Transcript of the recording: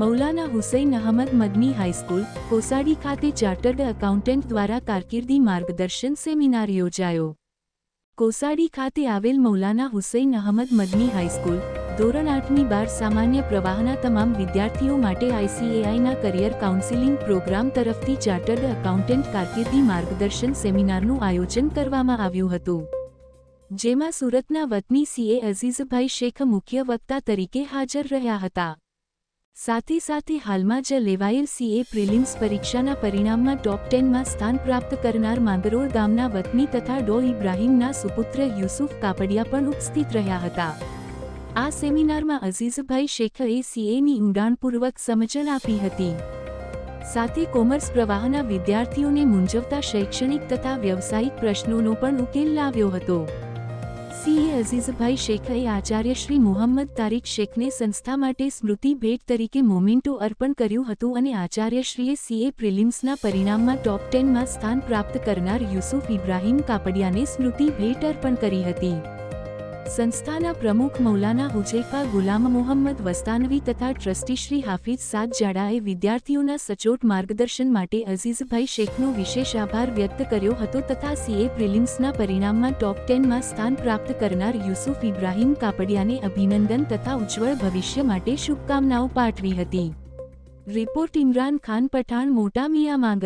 Maulana Hussain Ahmad Madani high school, Kosadi ખાતે chartered accountant દ્વારા કારકિર્દી માર્ગદર્શન સેમિનાર યોજાયો. કોસાડી ખાતે આવેલ મૌલાના હુસૈન અહમદ મદની હાઈસ્કૂલ, ધોરણ આઠમી બાર સામાન્ય પ્રવાહના તમામ વિદ્યાર્થીઓ માટે આઈસીએઆઈના કરિયર કાઉન્સિલિંગ પ્રોગ્રામ તરફથી ચાર્ટર્ડ એકાઉન્ટન્ટ કારકિર્દી માર્ગદર્શન સેમિનારનું આયોજન કરવામાં આવ્યું હતું. જેમાં સુરતના વતની સીએ અઝીઝભાઈ શેખ મુખ્ય વક્તા તરીકે હાજર રહ્યા હતા. સાથે સાથે હાલમાં જ લેવાયેલ સીએ પ્રિલિમ્સ પરીક્ષાના પરિણામમાં ટોપ ટેનમાં સ્થાન પ્રાપ્ત કરનાર માંગરોળ ગામના વતની તથા ડો ઇબ્રાહીમના સુપુત્ર યુસુફ કાપડિયા પણ ઉપસ્થિત રહ્યા હતા. આ સેમિનારમાં અઝીઝભાઈ શેખરે સીએની ઊંડાણપૂર્વક સમજણ આપી હતી. સાથે કોમર્સ પ્રવાહના વિદ્યાર્થીઓને મૂંઝવતા શૈક્ષણિક તથા વ્યવસાયિક પ્રશ્નોનો પણ ઉકેલ લાવ્યો હતો. સીએ અઝીઝભાઈ શેખએ આચાર્ય શ્રી મુહમ્મદ તારીક શેખને સંસ્થા માટે સ્મૃતિ ભેટ તરીકે મોમેન્ટો અર્પણ કર્યું હતું અને આચાર્યશ્રીએ સીએ પ્રિલિમ્સના પરિણામમાં ટોપ ટેનમાં સ્થાન પ્રાપ્ત કરનાર યુસુફ ઇબ્રાહીમ કાપડિયાને સ્મૃતિ ભેટ અર્પણ કરી હતી. સંસ્થાના પ્રમુખ મૌલાના હુજૈફા ગુલામ મોહમ્મદ વસ્તાનવી તથા ટ્રસ્ટી શ્રી હાફિઝ સાદ જાડાએ વિદ્યાર્થીઓના સચોટ માર્ગદર્શન માટે અઝીઝભાઈ શેખનો વિશેષ આભાર વ્યક્ત કર્યો હતો તથા સીએ પ્રિલિમ્સના પરિણામમાં ટોપ ટેનમાં સ્થાન પ્રાપ્ત કરનાર યુસુફ ઇબ્રાહીમ કાપડિયાને અભિનંદન તથા ઉજ્જવળ ભવિષ્ય માટે શુભકામનાઓ પાઠવી હતી. રિપોર્ટ ઇમરાન ખાન પઠાણ, મોટા મિયા મિયામાંગ